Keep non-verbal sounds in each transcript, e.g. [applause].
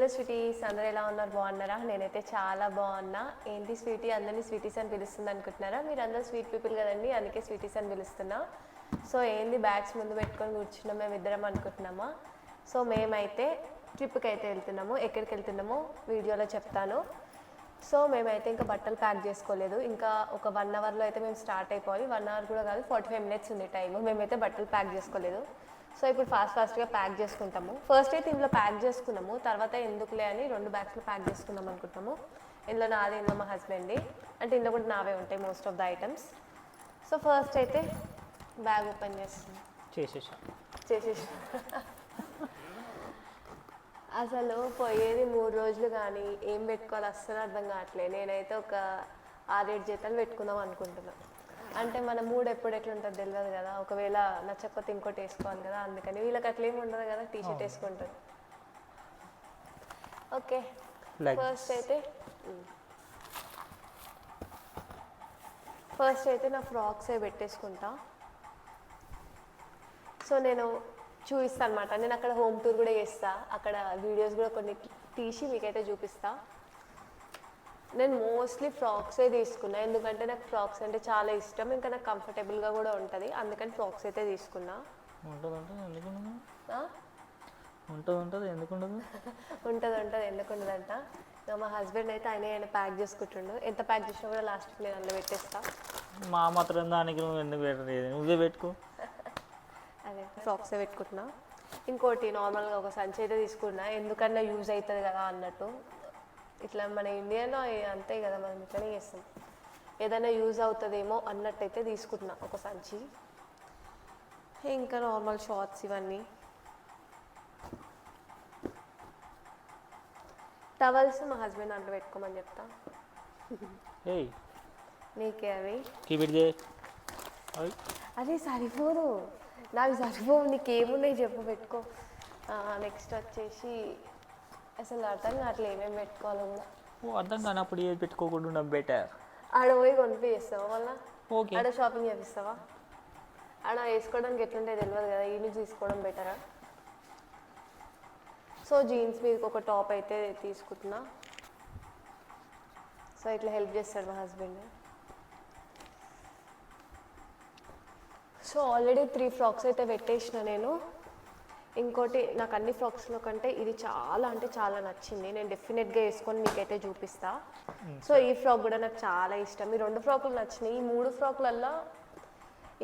Hello sweeties అందరూ ఎలా ఉన్నారు? బాగున్నారా? నేనైతే చాలా బాగున్నా. ఏంటి స్వీటీ? అందరినీ స్వీటీస్ అని పిలుస్తుంది అనుకుంటున్నారా? మీరు అందరూ స్వీట్ పీపుల్ కదండి అందుకే స్వీటీస్ అని పిలుస్తున్నా. సో ఏంది బ్యాగ్స్ ముందు పెట్టుకొని కూర్చున్నాం మేము ఇద్దరం అనుకుంటున్నామా? సో మేమైతే ట్రిప్కి అయితే వెళ్తున్నాము ఎక్కడికి వెళ్తున్నామో వీడియోలో చెప్తాను. సో మేమైతే ఇంకా బట్టలు ప్యాక్ చేసుకోలేదు. ఇంకా ఒక వన్ అవర్లో అయితే మేము స్టార్ట్ అయిపోవాలి. వన్ అవర్ కూడా కాదు ఫార్టీ ఫైవ్ మినిట్స్ ఉంది టైం మేమైతే బట్టలు ప్యాక్ చేసుకోలేదు. సో ఇప్పుడు ఫాస్ట్ ఫాస్ట్గా ప్యాక్ చేసుకుంటాము. ఫస్ట్ అయితే ఇందులో ప్యాక్ చేసుకున్నాము. తర్వాత ఎందుకులే అని రెండు బ్యాగ్స్లో ప్యాక్ చేసుకుందాం అనుకుంటాము ఇందులో నాది ఇందులో మా హస్బెండ్ది అంటే ఇందులో కూడా నావే ఉంటాయి most of the items so first అయితే బ్యాగ్ ఓపెన్ చేస్తుంది చేసేసా. చేసేసి. అసలు పోయేది మూడు రోజులు కానీ ఏం పెట్టుకోవాలి అస్సలు అర్థం కావట్లేదు. నేనైతే ఒక ఆరేడు జతలు పెట్టుకుందాం అనుకుంటున్నా. అంటే మన మూడ్ ఎప్పుడు ఎట్లుంటుంది తెలియదు కదా. ఒకవేళ నచ్చకపోతే ఇంకోటి వేసుకోవాలి కదా. అందుకని వీళ్ళకి అట్లేం ఉండదు కదా. టీ షర్ట్ వేసుకుంటారు. ఓకే. ఫస్ట్ అయితే ఫస్ట్ అయితే నా ఫ్రాక్సే పెట్టేసుకుంటా. సో నేను చూపిస్తాను అనమాట నేను అక్కడ హోమ్ టూర్ కూడా చేస్తా. అక్కడ వీడియోస్ కూడా కొన్ని తీసి మీకైతే చూపిస్తా. నేను మోస్ట్లీ ఫ్రాక్సే తీసుకున్నా. ఎందుకంటే నాకు ఫ్రాక్స్ అంటే చాలా ఇష్టం. ఇంకా నాకు కంఫర్టబుల్గా కూడా ఉంటుంది. అందుకని ఫ్రాక్స్ అయితే తీసుకున్నా. ఉంటుంది ఉంటుంది ఎందుకు? ఉంటుంది ఉంటుంది. ఎందుకు ఉండదు? ఉంటుంది ఉంటుంది. [laughs] ఎందుకు ఉండదంట? మా హస్బెండ్ అయితే ఆయన ఆయన ప్యాక్ చేసుకుంటుండు. ఎంత ప్యాక్ చేసినా కూడా లాస్ట్కి నేను అందులో పెట్టేస్తా. మా మాత్రం దానికి నువ్వు ఎందుకు పెట్టలేదు నువ్వే పెట్టుకో. [laughs] అదే ఫ్రాక్సే పెట్టుకుంటున్నా. ఇంకోటి నార్మల్గా ఒక సంచి అయితే తీసుకున్నా. ఎందుకన్నా యూజ్ అవుతుంది కదా అన్నట్టు. ఇట్లా మన ఇండియాలో అంతే కదా మనం ఇట్లనే చేస్తాం. ఏదైనా యూజ్ అవుతుందేమో అన్నట్టయితే తీసుకుంటున్నా ఒక సంచి. ఇంకా నార్మల్ షార్ట్స్ ఇవన్నీ. టవల్స్ మా హస్బెండ్ దాంట్లో పెట్టుకోమని చెప్తా. నీకే అవి. అదే సరిపోదు. నాకు సరిపోవు నీకేమున్నాయి చెప్పు పెట్టుకో. నెక్స్ట్ వచ్చేసి అసలు అర్థం కావట్లే ఏమేమి పెట్టుకోవాలో కూడా. ఓ అర్థం కానప్పుడు ఏది పెట్టుకోకుండా ఉండడం బెటర్ ఆడ పోయి కొనిపిస్తావా మళ్ళా? ఓకే. ఆడ షాపింగ్ చేపిస్తావా? ఆడ వేసుకోవడానికి ఎట్లుంటే తెలియదు కదా నుంచి తీసుకోవడం బెటరా సో జీన్స్ మీదకి ఒక టాప్ అయితే తీసుకుంటున్నా. సో ఇట్లా హెల్ప్ చేస్తాడు మా husband so already three frocks అయితే పెట్టేసిన నేను. ఇంకోటి నాకు అన్ని ఫ్రాక్స్లో కంటే ఇది చాలా అంటే చాలా నచ్చింది. నేను డెఫినెట్గా వేసుకొని మీకైతే చూపిస్తా. సో ఈ ఫ్రాక్ కూడా నాకు చాలా ఇష్టం. ఈ రెండు ఫ్రాకులు నచ్చినాయి. ఈ మూడు ఫ్రాకులల్లో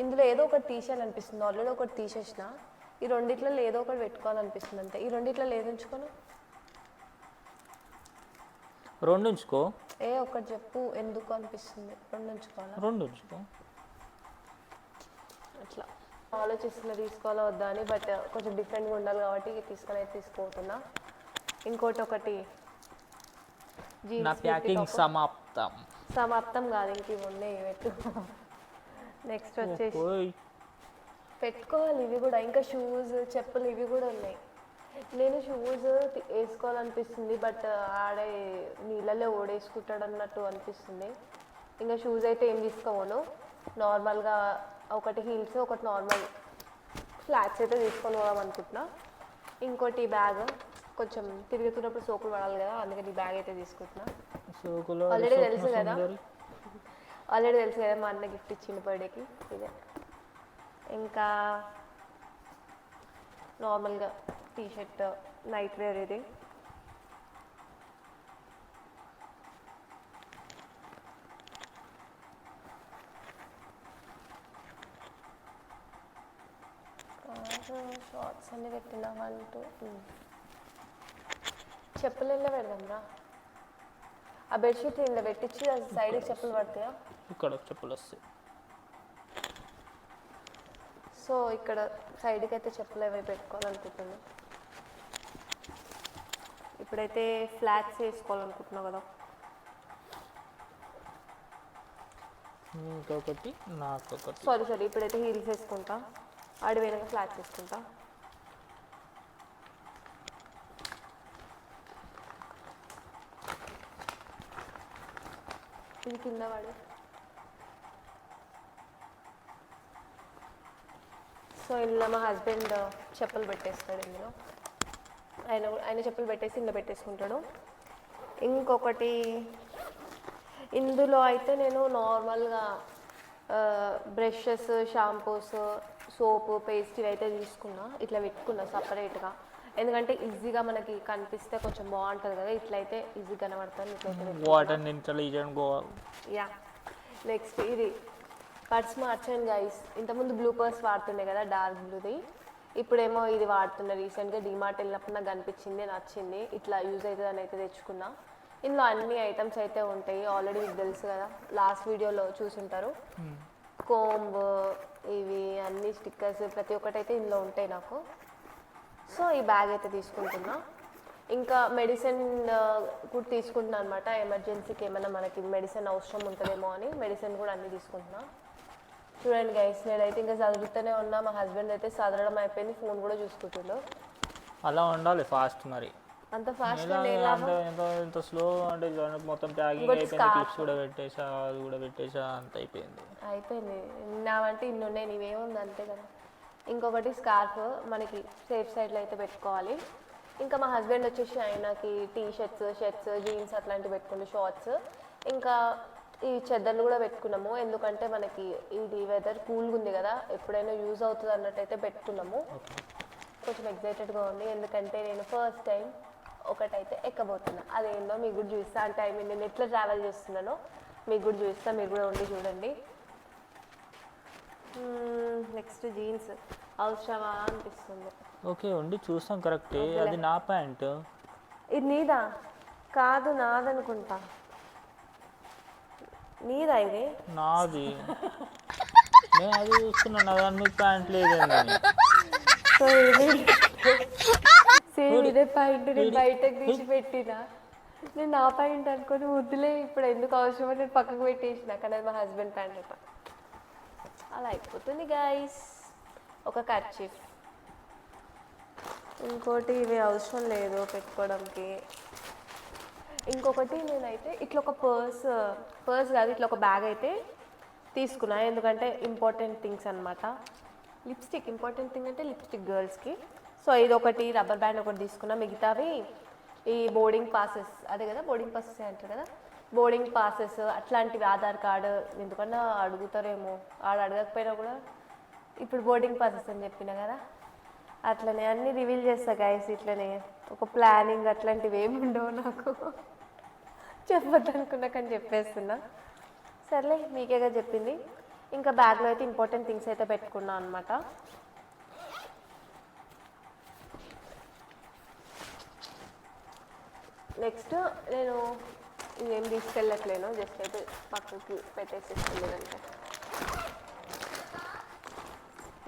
ఇందులో ఏదో ఒకటి తీసేయాలి అనిపిస్తుంది. ఆల్రెడీ ఒకటి తీసేసిన. ఈ రెండిట్లలో ఏదో ఒకటి పెట్టుకోవాలనిపిస్తుంది అంతే ఈ రెండిట్లలో ఏది ఉంచుకోను రెండు ఉంచుకో. ఏ ఒకటి చెప్పు. ఎందుకు అనిపిస్తుంది? రెండు ఉంచుకోవాలా? రెండు ఉంచుకో. అట్లా. ఆలోచిస్తున్నా తీసుకోవాలా వద్దా అని బట్ కొంచెం డిఫరెంట్గా ఉండాలి కాబట్టి తీసుకొని అయితే తీసుకోతున్నా ఇంకోటి ఒకటి నా ప్యాకింగ్ సమాప్తం. సమాప్తం కాదు ఇంక ఇవి ఉన్నాయి పెట్టు. నెక్స్ట్ వచ్చేసి పెట్టుకోవాలి ఇవి కూడా. ఇంకా షూస్ చెప్పులు ఇవి కూడా ఉన్నాయి. నేను షూస్ వేసుకోవాలనిపిస్తుంది బట్ ఆడే నీళ్ళలో ఓడేసుకుంటాడు అన్నట్టు అనిపిస్తుంది. ఇంకా షూస్ అయితే ఏం తీసుకోను. నార్మల్గా ఒకటి హీల్స్ ఒకటి నార్మల్ ఫ్లాట్స్ అయితే తీసుకొని పోదాం అనుకుంటున్నా. ఇంకోటి బ్యాగ్ కొంచెం తిరుగుతున్నప్పుడు సోకులు పడాలి కదా అందుకని ఈ బ్యాగ్ అయితే తీసుకుంటున్నా. సోకులో ఆల్రెడీ తెలుసు కదా? ఆల్రెడీ తెలుసు కదా మా అన్న గిఫ్ట్ ఇచ్చిండు బర్త్డేకి ఇదే. ఇంకా నార్మల్గా టీ షర్ట్ నైట్ వేర్ ఇది. షార్ట్స్ అన్ని పెట్టిన వన్ టూ చెప్పులు ఎలా పెడదాం రా ఆ బెడ్షీట్ ఇంట్లో పెట్టించి అది సైడ్కి చెప్పులు పడతాయా? ఇక్కడ చెప్పులు వస్తాయి. సో ఇక్కడ సైడ్కి అయితే చెప్పులు అవి పెట్టుకోవాలనుకుంటున్నాను ఇప్పుడైతే ఫ్లాట్స్ వేసుకోవాలనుకుంటున్నావు కదా. ఇంకొకటి నాకొకటి. సారీ సారీ ఇప్పుడైతే హీల్స్ వేసుకుంటా. ఆడి వెనక ఫ్లాట్స్ వేసుకుంటా. ఇది కింద వాడు సో ఇందులో మా హస్బెండ్ చెప్పులు పెట్టేస్తాడు ఇందులో. ఆయన ఆయన చెప్పులు పెట్టేసి ఇందులో పెట్టేసుకుంటాడు. ఇంకొకటి ఇందులో అయితే నేను నార్మల్గా బ్రషెస్ షాంపూస్ సోపు పేస్ట్ అయితే తీసుకున్నా. ఇట్లా పెట్టుకున్నా సపరేట్గా ఎందుకంటే ఈజీగా మనకి కనిపిస్తే కొంచెం బాగుంటుంది కదా ఇట్లయితే ఈజీ కనబడుతుంది ఇట్లయితే పెట్టుకున్నా. Water intelligent Goa yeah next ఇది. పర్స్ మార్చాను గైస్ ఇంతకుముందు బ్లూ పర్స్ వాడుతుండే కదా డార్క్ బ్లూది ఇప్పుడేమో ఇది వాడుతున్నా రీసెంట్గా డిమార్ట్ వెళ్ళినప్పుడు నాకు కనిపించింది నచ్చింది. ఇట్లా యూజ్ అవుతుంది అని అయితే తెచ్చుకున్నా. ఇందులో అన్ని ఐటమ్స్ అయితే ఉంటాయి ఆల్రెడీ మీకు తెలుసు కదా. లాస్ట్ వీడియోలో చూసుంటారు. కోంబ్ ఇవి అన్ని స్టిక్కర్స్ ప్రతి ఒక్కటి అయితే ఇందులో ఉంటాయి నాకు. సో ఈ బ్యాగ్ అయితే తీసుకుంటున్నా. ఇంకా మెడిసిన్ కూడా తీసుకుంటున్నా అనమాట ఎమర్జెన్సీకి ఏమైనా మనకి మెడిసిన్ అవసరం ఉంటుందేమో అని మెడిసిన్ కూడా అన్నీ తీసుకుంటున్నా. చూడండి గైస్ నేనైతే ఇంకా చదువుతూనే ఉన్నా. మా హస్బెండ్ అయితే చదవడం అయిపోయింది. ఫోన్ కూడా చూసుకుంటుండు అలా ఉండాలి ఫాస్ట్ మరి. అంత ఫాస్ట్ ఎంత స్లో అంటే మొత్తం ప్యాకింగ్ అయిపోయింది. క్లిప్స్ కూడా పెట్టేసా అది కూడా పెట్టేసా అంత అయిపోయింది. అయిపోయింది. నావంటే ఇన్ని ఉన్నాయి నీవేముంది అంతే కదా. ఇంకొకటి స్కార్ఫ్ మనకి సేఫ్ సైడ్లో అయితే పెట్టుకోవాలి. ఇంకా మా హస్బెండ్ వచ్చేసి ఆయనకి టీ షర్ట్స్ షర్ట్స్ జీన్స్ అట్లాంటివి పెట్టుకుంటే షార్ట్స్. ఇంకా ఈ చెద్దర్లు కూడా పెట్టుకున్నాము. ఎందుకంటే మనకి ఇది వెదర్ కూల్గా ఉంది కదా ఎప్పుడైనా యూజ్ అవుతుంది అన్నట్టయితే పెట్టుకున్నాము. కొంచెం ఎగ్జైటెడ్గా ఉంది. ఎందుకంటే నేను ఫస్ట్ టైం ఒకటైతే ఎక్కబోతున్నా. అదేందో మీకు కూడా చూపిస్తా అంటే ఐ మీన్ నేను ఎట్లా ట్రావెల్ చేస్తున్నానో మీకు కూడా చూపిస్తా మీరు కూడా ఉండి చూడండి. నెక్స్ట్ జీన్స్ అవసరమా అనిపిస్తుంది. ఓకే ఉండి చూస్తాం కరెక్టే అది నా ప్యాంట్. ఇది నీదా? కాదు నాదనుకుంటా. నీదా ఇది? నాది. నేను అది చూస్తున్నాను నా దాని మీద ప్యాంట్ లేదండి సో ఇది. సేమ్ ఇదే పాయింట్ నేను బయటకు తీసి పెట్టిన. నేను నా పాయింట్ అనుకొని వద్దులే ఇప్పుడు ఎందుకు అవసరమో నేను పక్కకు పెట్టేసిన కానీ అది మా హస్బెండ్ ప్యాంట్ అలా అయిపోతుంది గాయస్ ఒక కర్చీఫ్ ఇంకోటి ఇవి అవసరం లేదు పెట్టుకోవడానికి. ఇంకొకటి నేనైతే ఇట్లా ఒక పర్స్ పర్స్ కాదు ఇట్లా ఒక బ్యాగ్ అయితే తీసుకున్నా. ఎందుకంటే ఇంపార్టెంట్ థింగ్స్ అనమాట లిప్స్టిక్ ఇంపార్టెంట్ థింగ్ అంటే లిప్స్టిక్ గర్ల్స్కి సో ఇది ఒకటి రబ్బర్ బ్యాండ్ ఒకటి తీసుకున్నా. మిగతావి ఈ బోర్డింగ్ పాసెస్ అదే కదా బోర్డింగ్ పాసెస్ అంటారు కదా? బోర్డింగ్ పాసెస్ అట్లాంటివి ఆధార్ కార్డు ఎందుకన్నా అడుగుతారేమో. ఆడ అడగకపోయినా కూడా ఇప్పుడు బోర్డింగ్ పాసెస్ అని చెప్పిన కదా. అట్లనే అన్ని రివీల్ చేస్తా గైస్ ఇట్లనే. ఒక ప్లానింగ్ అట్లాంటివి ఏమి ఉండవు నాకు. చెప్పొద్దు అనుకున్నా కానీ చెప్పేస్తున్నా. సర్లే మీకేగా చెప్పింది. ఇంకా బ్యాగ్లో అయితే ఇంపార్టెంట్ థింగ్స్ అయితే పెట్టుకున్నా అనమాట నెక్స్ట్ నేను ఇంకేం తీసుకెళ్ళట్లేను జస్ట్ అయితే పక్కకి పెట్టేసేసుకునేదంటే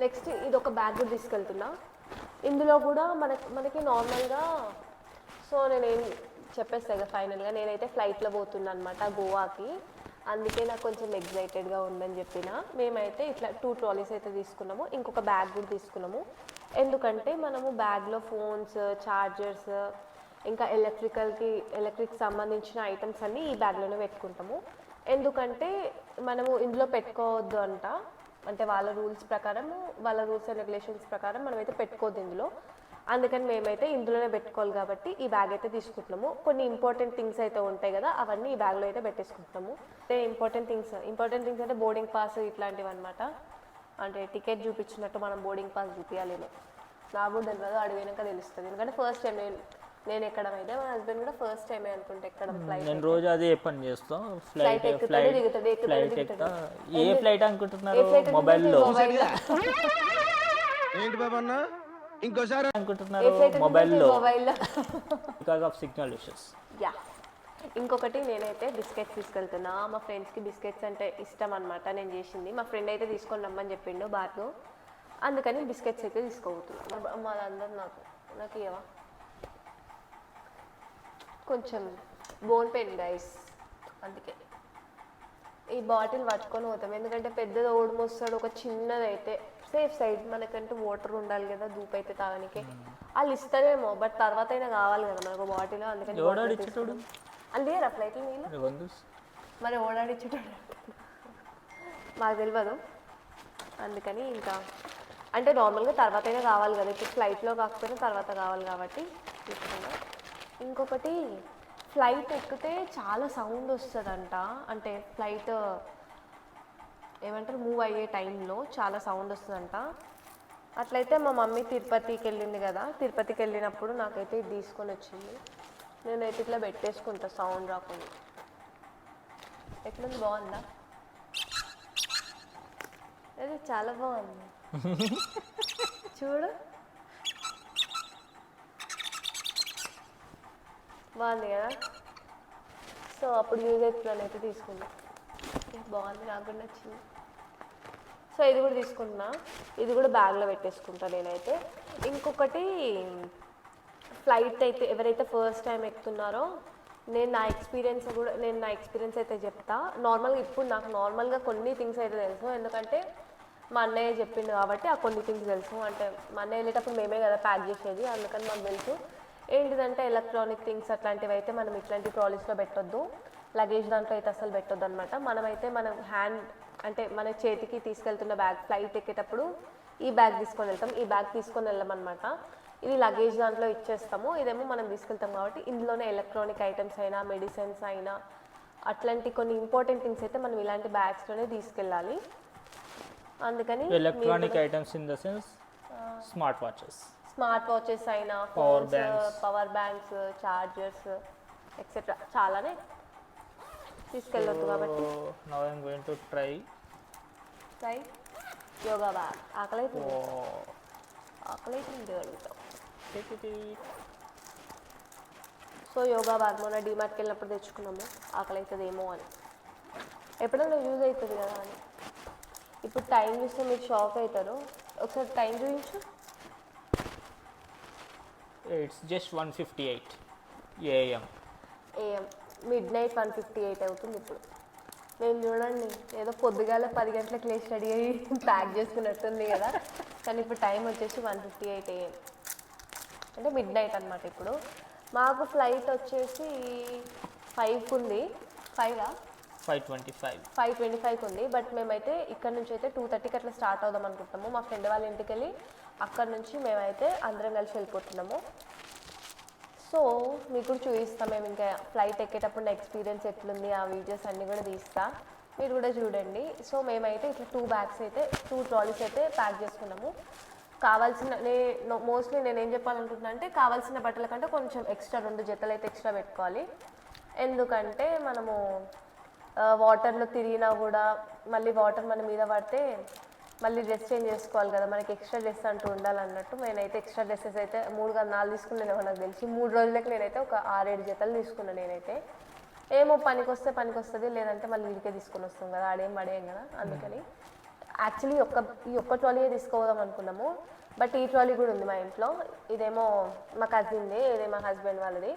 నెక్స్ట్ ఇది ఒక బ్యాగ్ కూడా తీసుకెళ్తున్నా. ఇందులో కూడా మనకి మనకి నార్మల్గా సో నేనేం చెప్పేస్తాను కదా ఫైనల్గా నేనైతే ఫ్లైట్లో పోతున్నా అనమాట గోవాకి. అందుకే నాకు కొంచెం ఎగ్జైటెడ్గా ఉందని చెప్పిన. మేమైతే ఇట్లా టూ ట్రాలీస్ అయితే తీసుకున్నాము ఇంకొక బ్యాగ్ కూడా తీసుకున్నాము. ఎందుకంటే మనము బ్యాగ్లో ఫోన్స్ ఛార్జర్స్ ఇంకా ఎలక్ట్రికల్కి ఎలక్ట్రిక్ సంబంధించిన ఐటమ్స్ అన్నీ ఈ బ్యాగ్లోనే పెట్టుకుంటాము. ఎందుకంటే మనము ఇందులో పెట్టుకోవద్దు అంట. అంటే వాళ్ళ రూల్స్ ప్రకారం వాళ్ళ రూల్స్ అండ్ రెగ్యులేషన్స్ ప్రకారం మనమైతే పెట్టుకోవద్దు ఇందులో. అందుకని మేమైతే ఇందులోనే పెట్టుకోవాలి కాబట్టి ఈ బ్యాగ్ అయితే తీసుకుంటున్నాము. కొన్ని ఇంపార్టెంట్ థింగ్స్ అయితే ఉంటాయి కదా అవన్నీ ఈ బ్యాగ్లో అయితే పెట్టేసుకుంటున్నాము. అంటే ఇంపార్టెంట్ థింగ్స్ ఇంపార్టెంట్ థింగ్స్ అంటే బోర్డింగ్ పాస్ ఇట్లాంటివి అనమాట అంటే టికెట్ చూపించినట్టు మనం బోర్డింగ్ పాస్ చూపించాలేమో నా కూడా తెలియదు అడిగినాక తెలుస్తుంది. ఎందుకంటే ఫస్ట్ టైం నేను నేను ఎక్కడం అయితే మా హస్బెండ్ కూడా ఫస్ట్ టైమే అనుకుంటే ఎక్కడం ఫ్లైట్ నేను రోజు అదే పని చేస్తాం. ఫ్లైట్ ఫ్లైట్ దిగుతాడు, ఫ్లైట్. ఎక్కుతా ఏ ఫ్లైట్ అనుకుంటున్నారు? మొబైల్లో ఏంటి బాబు అన్న? ఇంకోసారి. అనుకుంటున్నారు మొబైల్లో మొబైల్లో because of signal issues yeah ఇంకొకటి నేనైతే బిస్కెట్స్ తీసుకెళ్తున్నా. మా ఫ్రెండ్స్కి బిస్కెట్స్ అంటే ఇష్టం అనమాట నేను చేసింది. మా ఫ్రెండ్ అయితే తీసుకొని రమ్మని చెప్పిండు బార్లో అందుకని బిస్కెట్స్ అయితే తీసుకోబోతున్నా. మాదందరూ నాకు నాకు ఇవ్వవా కొంచెం బోన్ పెయిన్ గైస్ అందుకే. ఈ బాటిల్ పట్టుకొని పోతాం. ఎందుకంటే పెద్దది ఓడి మోస్తాడు ఒక చిన్నది అయితే. సేఫ్ సైడ్ మనకంటూ వాటర్ ఉండాలి కదా ధూప్ అయితే తాగడానికి వాళ్ళు ఇస్తారేమో బట్ తర్వాత అయినా కావాలి కదా మనకు బాటిల్ అందుకని కదా ఫ్లైట్లో నీళ్ళు మరి ఓడాడిచ్చేటోడు మాకు తెలియదు అందుకని ఇంకా అంటే నార్మల్గా తర్వాత అయినా కావాలి కదా. ఇప్పుడు ఫ్లైట్లో కాకపోయినా తర్వాత కావాలి కాబట్టి తీసుకున్నా. ఇంకొకటి ఫ్లైట్ ఎక్కితే చాలా సౌండ్ వస్తుందంట. అంటే ఫ్లైట్ ఏమంటారు మూవ్ అయ్యే టైంలో చాలా సౌండ్ వస్తుందంట. అట్లయితే మా మమ్మీ తిరుపతికి వెళ్ళింది కదా. తిరుపతికి వెళ్ళినప్పుడు నాకైతే ఇది తీసుకొని వచ్చింది. నేనైతే ఇట్లా పెట్టేసుకుంటా సౌండ్ రాకుండా. ఎట్లుంది? బాగుందా? అది చాలా బాగుంది. [laughs] [laughs] చూడు. బాగుంది కదా. సో అప్పుడు యూజ్ అవుతుందని అయితే తీసుకున్నా. బాగుంది నాకు కూడా నచ్చింది. సో ఇది కూడా తీసుకుంటున్నా ఇది కూడా బ్యాగ్లో పెట్టేసుకుంటా నేనైతే. ఇంకొకటి ఫ్లైట్ అయితే ఎవరైతే ఫస్ట్ టైం ఎక్కుతున్నారో నేను నా ఎక్స్పీరియన్స్ కూడా నేను నా ఎక్స్పీరియన్స్ అయితే చెప్తా. నార్మల్గా ఇప్పుడు నాకు నార్మల్గా కొన్ని థింగ్స్ అయితే తెలుసు. ఎందుకంటే మా అన్నయ్య చెప్పిండు కాబట్టి ఆ కొన్ని థింగ్స్ తెలుసు. అంటే మా అన్నయ్య వెళ్ళేటప్పుడు మేమే కదా ప్యాక్ చేసేది. అందుకని మాకు తెలుసు. ఏంటిదంటే ఎలక్ట్రానిక్ థింగ్స్ అట్లాంటివి అయితే మనం ఇట్లాంటి ట్రాలీస్లో పెట్టొద్దు. లగేజ్ దాంట్లో అయితే అసలు పెట్టొద్దు అనమాట మనమైతే మనం హ్యాండ్ అంటే మన చేతికి తీసుకెళ్తున్న బ్యాగ్ ఫ్లైట్ ఎక్కేటప్పుడు ఈ బ్యాగ్ తీసుకొని వెళ్తాం. ఈ బ్యాగ్ తీసుకొని వెళ్ళామన్నమాట. ఇది లగేజ్ దాంట్లో ఇచ్చేస్తాము. ఇదేమో మనం తీసుకెళ్తాం కాబట్టి ఇందులోనే ఎలక్ట్రానిక్ ఐటమ్స్ అయినా మెడిసిన్స్ అయినా అట్లాంటి కొన్ని ఇంపార్టెంట్ థింగ్స్ అయితే మనం ఇలాంటి బ్యాగ్స్లోనే తీసుకెళ్ళాలి. అందుకని electronic items in the sense smart watches smart watches అయినా Power phones banks. Power banks chargers etcetera చాలానే తీసుకెళ్ళొద్దు కాబట్టి. Now I'm going to try try yoga bag ఆకలి అవుతుంది ఆకలి అవుతుంది అడుగుతాం సో యోగా బ్యాగ్ మొన్న డిమార్ట్కి వెళ్ళినప్పుడు తెచ్చుకున్నాము. ఆకలి అవుతుందేమో అని. ఎప్పుడైనా యూజ్ అవుతుంది కదా అని. ఇప్పుడు టైం చూస్తే మీరు షాక్ అవుతారు. ఒకసారి టైం చూపించు. It's just one fifty eight AM AM midnight one fifty eight అవుతుంది ఇప్పుడు. నేను చూడండి ఏదో పొద్దుగాల పది గంటలకు లేచి రెడీ అయ్యి [laughs] ప్యాక్ చేసుకున్నట్టుంది కదా. కానీ ఇప్పుడు టైం వచ్చేసి వన్ ఫిఫ్టీ ఎయిట్ ఏఎం అంటే మిడ్ నైట్ అనమాట ఇప్పుడు. మాకు ఫ్లైట్ వచ్చేసి ఫైవ్కి ఉంది ఫైవా five twenty five five twenty ఫైవ్కి ఉంది బట్ మేమైతే ఇక్కడ నుంచి అయితే టూ థర్టీకి అట్లా స్టార్ట్ అవుదాం అనుకుంటున్నాము. మా ఫ్రెండ్ వాళ్ళ ఇంటికి వెళ్ళి అక్కడ నుంచి మేమైతే అందరం కలిసి వెళ్ళిపోతున్నాము. సో మీకు కూడా చూపిస్తాం మేము ఇంకా ఫ్లైట్ ఎక్కేటప్పుడు నా ఎక్స్పీరియన్స్ ఎట్లుంది ఆ వీడియోస్ అన్నీ కూడా తీస్తా. మీరు కూడా చూడండి. సో మేమైతే ఇట్లా టూ బ్యాగ్స్ అయితే టూ ట్రాలీస్ అయితే ప్యాక్ చేసుకున్నాము. కావాల్సిన నే మోస్ట్లీ నేను ఏం చెప్పాలనుకుంటున్నా అంటే కావాల్సిన బట్టల కంటే కొంచెం ఎక్స్ట్రా రెండు జతలు అయితే ఎక్స్ట్రా పెట్టుకోవాలి. ఎందుకంటే మనము వాటర్లో తిరిగినా కూడా మళ్ళీ వాటర్ మన మీద పడితే మళ్ళీ డ్రెస్ చేంజ్ చేసుకోవాలి కదా మనకి ఎక్స్ట్రా డ్రెస్ అంటూ ఉండాలన్నట్టు నేనైతే ఎక్స్ట్రా డ్రెస్సెస్ అయితే మూడు కాదు నాలుగు తీసుకున్నాను నాకు తెలిసి. మూడు రోజులకి నేనైతే ఒక ఆరేడు జతలు తీసుకున్నాను నేనైతే. ఏమో పనికి వస్తే పనికి వస్తుంది లేదంటే మళ్ళీ ఇంటికే తీసుకొని వస్తాం కదా ఆడేం పడేయం కదా అందుకని. యాక్చువల్లీ ఒక్క ఈ ఒక్క ట్రాలీయే తీసుకోదాం అనుకున్నాము బట్ ఈ ట్రాలీ కూడా ఉంది మా ఇంట్లో. ఇదేమో మా కజిన్ది ఇదే మా హస్బెండ్ వాళ్ళది.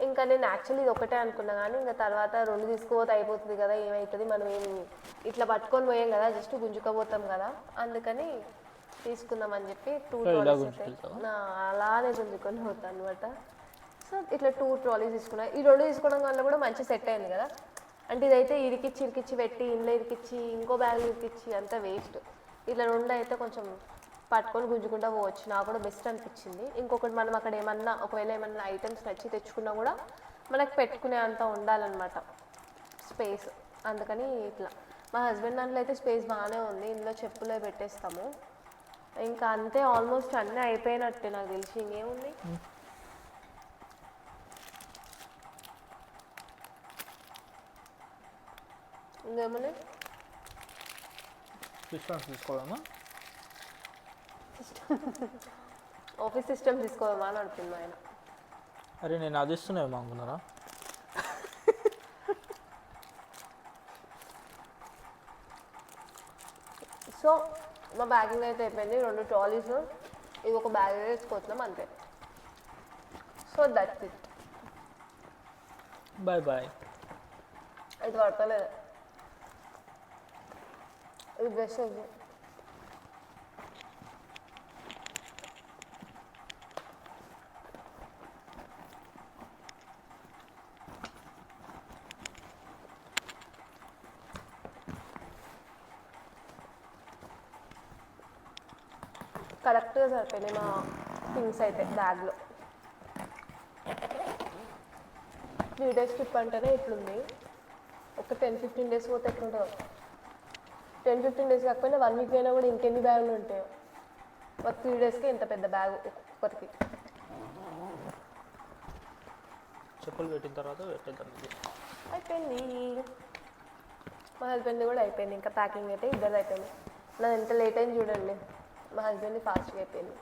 ఇంకా నేను యాక్చువల్లీ ఇది ఒకటే అనుకున్నా కానీ ఇంకా తర్వాత రెండు తీసుకోపోతే అయిపోతుంది కదా ఏమవుతుంది మనం ఏం ఇట్లా పట్టుకొని పోయాం కదా జస్ట్ గుంజుకోపోతాం కదా అందుకని తీసుకుందాం అని చెప్పి టూ ట్రాలీస్ అలానే గుంజుకొని పోతాను అనమాట సో ఇట్లా టూ ట్రాలీస్ తీసుకున్నా. ఈ రెండు తీసుకోవడం వల్ల కూడా మంచి సెట్ అయింది కదా. అంటే ఇదైతే ఇరికిచ్చి ఇరికిచ్చి పెట్టి ఇంట్లో ఇరికిచ్చి ఇంకో బ్యాగ్ ఇరికిచ్చి అంతా వేస్ట్ ఇట్లా రెండు అయితే కొంచెం పట్టుకొని గుంజుకుంటా పోవచ్చు. నాకు కూడా బెస్ట్ అనిపించింది. ఇంకొకటి మనం అక్కడ ఏమన్నా ఒకవేళ ఏమన్నా ఐటమ్స్ నచ్చి తెచ్చుకున్నా కూడా మనకు పెట్టుకునే అంత ఉండాలన్నమాట. స్పేస్ అందుకని ఇట్లా. మా హస్బెండ్ దాంట్లో అయితే స్పేస్ బాగానే ఉంది. ఇందులో చెప్పులే పెట్టేస్తాము. ఇంకా అంతే ఆల్మోస్ట్ అన్నీ అయిపోయినట్టే నాకు తెలిసి. ఇంకేముంది? ఇంకేమున్నాయి? తీసుకోవాలమ్మా ఆఫీస్ సిస్టమ్ తీసుకోదామా అని అడుగుతుంది ఆయన అరే నేను అది ఇస్తున్నాయేమో అనుకున్నారా? [laughs] సో మా బ్యాగింగ్ అయితే అయిపోయింది రెండు ట్రాలీస్ ఇది ఒక బ్యాగ్ వేసుకుంటున్నాం అంతే. So that's it bye bye ఇది పడతలేదు. ఇది డ్రెస్ ఉంది కరెక్ట్గా సరిపోయినాయి మా థింగ్స్ అయితే బ్యాగ్లో. త్రీ డేస్ ట్రిప్ అంటేనే ఇట్లుంది. ఒక టెన్ ఫిఫ్టీన్ డేస్ పోతే ఎట్లుంటుందో. టెన్ ఫిఫ్టీన్ డేస్ కాకపోయినా వన్ వీక్ అయినా కూడా ఇంకెన్ని బ్యాగులు ఉంటాయో ఒక త్రీ డేస్కి ఇంత పెద్ద బ్యాగ్ ఒక్కొక్కరికి. చెప్పులు పెట్టిన తర్వాత. అయిపోయింది. మా హస్బెండ్ కూడా అయిపోయింది. ఇంకా ప్యాకింగ్ అయితే ఇద్దరు అయిపోయింది. నాది ఎంత లేట్ అయింది చూడండి. మా హస్బెండ్ ఫాస్ట్గా అయిపోయింది.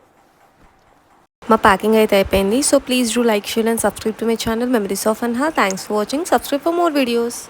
మా ప్యాకింగ్ అయితే అయిపోయింది. So please do like share and subscribe to my channel memories of అన్హా thanks for watching subscribe for more videos